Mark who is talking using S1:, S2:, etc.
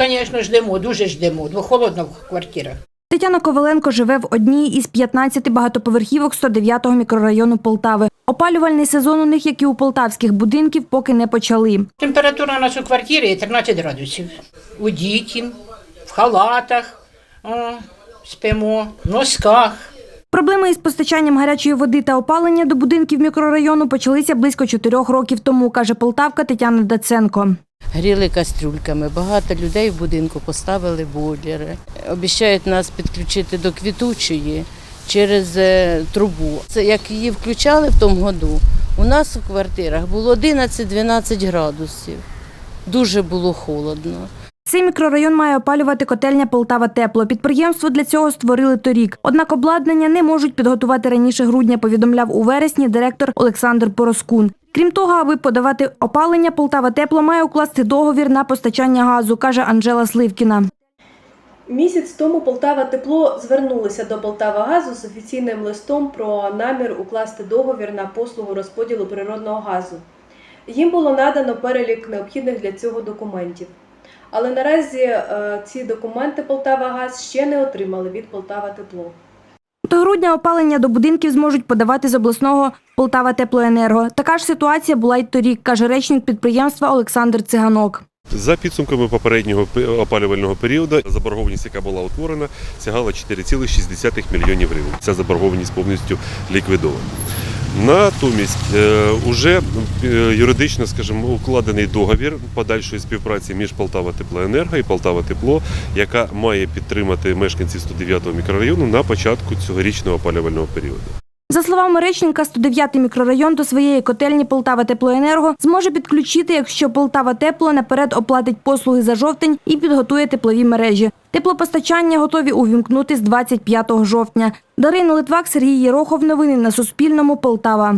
S1: звісно, ждемо, дуже ждемо, бо холодно в квартирах.
S2: Тетяна Коваленко живе в одній із 15 багатоповерхівок 109-го мікрорайону Полтави. Опалювальний сезон у них, як і у полтавських будинків, поки не почали.
S1: Температура у нас у квартирі 13 градусів. У діті, в халатах, о, спимо, в носках.
S2: Проблеми із постачанням гарячої води та опалення до будинків мікрорайону почалися близько чотирьох років тому, каже полтавка Тетяна Даценко.
S3: Гріли кастрюльками. Багато людей в будинку поставили бойлери. Обіцяють нас підключити до квітучої через е, трубу. Це як її включали в тому году. У нас у квартирах було 11-12 градусів. Дуже було холодно.
S2: Цей мікрорайон має опалювати котельня Полтава Тепло. Підприємство для цього створили торік. Однак обладнання не можуть підготувати раніше грудня, повідомляв у вересні директор Олександр Пороскун. Крім того, аби подавати опалення, Полтава Тепло має укласти договір на постачання газу, каже Анжела Сливкіна.
S4: Місяць тому Полтава Тепло звернулися до Полтава Газу з офіційним листом про намір укласти договір на послугу розподілу природного газу. Їм було надано перелік необхідних для цього документів. Але наразі е, ці документи Полтава Газ ще не отримали від Полтава Тепло.
S2: До грудня опалення до будинків зможуть подавати з обласного Полтава Теплоенерго. Така ж ситуація була й торік, каже речник підприємства Олександр Циганок.
S5: За підсумками попереднього пе- опалювального періоду, заборгованість, яка була утворена, сягала 4,6 мільйонів гривень. Ця заборгованість повністю ліквідована. Натомість е, уже е, юридично, скажімо, укладений договір подальшої співпраці між Полтава Теплоенерго і Полтава Тепло, яка має підтримати мешканців 109-го мікрорайону на початку цьогорічного опалювального періоду.
S2: За словами речника, 109-й мікрорайон до своєї котельні Полтава Теплоенерго зможе підключити, якщо Полтава Тепло наперед оплатить послуги за жовтень і підготує теплові мережі. Теплопостачання готові увімкнути з 25 жовтня. Дарина Литвак, Сергій Єрохов. Новини на Суспільному. Полтава.